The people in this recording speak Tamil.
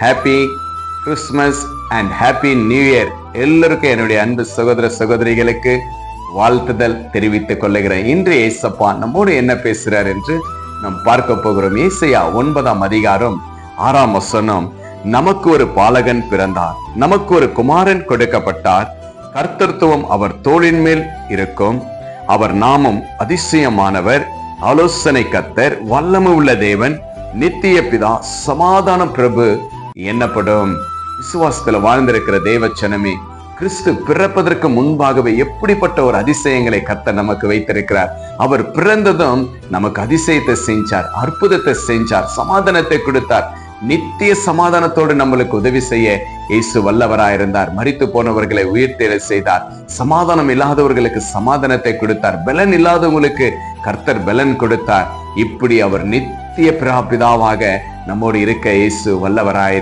Happy Christmas and happy new year எல்லாருக்கும் என்னுடைய அன்பு சகோதர சகோதரிகளுக்கு வாழ்த்துதல் தெரிவித்துக் கொள்ளுகிறேன் இன்று ஏசப்பா நம்மோடு என்ன பேசுகிறார் என்று நாம் பார்க்க போகிறோம். ஏசையா ஒன்பதாம் அதிகாரம் ஆறாம் வசனம். நமக்கு ஒரு பாலகன் பிறந்தார். நமக்கு ஒரு குமாரன் கொடுக்கப்பட்டார். கர்த்தத்துவம் அவர் தோளின் மேல் இருக்கும். அவர் நாமம் அதிசயமானவர். ஆலோசனை கத்தர் வல்லமை உள்ள தேவன் நித்திய பிதா சமாதான பிரபு என்னப்படும்? விசுவாசத்துல வாழ்ந்திருக்கிற தேவச்சனமே கிறிஸ்து பிறப்பதற்கு முன்பாகவே எப்படிப்பட்ட ஒரு அதிசயங்களை கர்த்தர் நமக்கு வைத்திருக்கிறார். அவர் பிறந்ததும் நமக்கு அதிசயத்தை செஞ்சார் அற்புதத்தை செஞ்சார் சமாதானத்தை கொடுத்தார். நித்திய சமாதானத்தோடு நம்மளுக்கு உதவி செய்ய இயேசு வல்லவராயிருந்தார் மறித்து போனவர்களை உயிர்த்தேற செய்தார். சமாதானம் இல்லாதவர்களுக்கு சமாதானத்தை கொடுத்தார் பலன் இல்லாதவங்களுக்கு கர்த்தர் பலன் கொடுத்தார். இப்படி அவர் நித்திய பிதாவாக நம்மோடு இருக்க இயேசு வல்லவராயிரு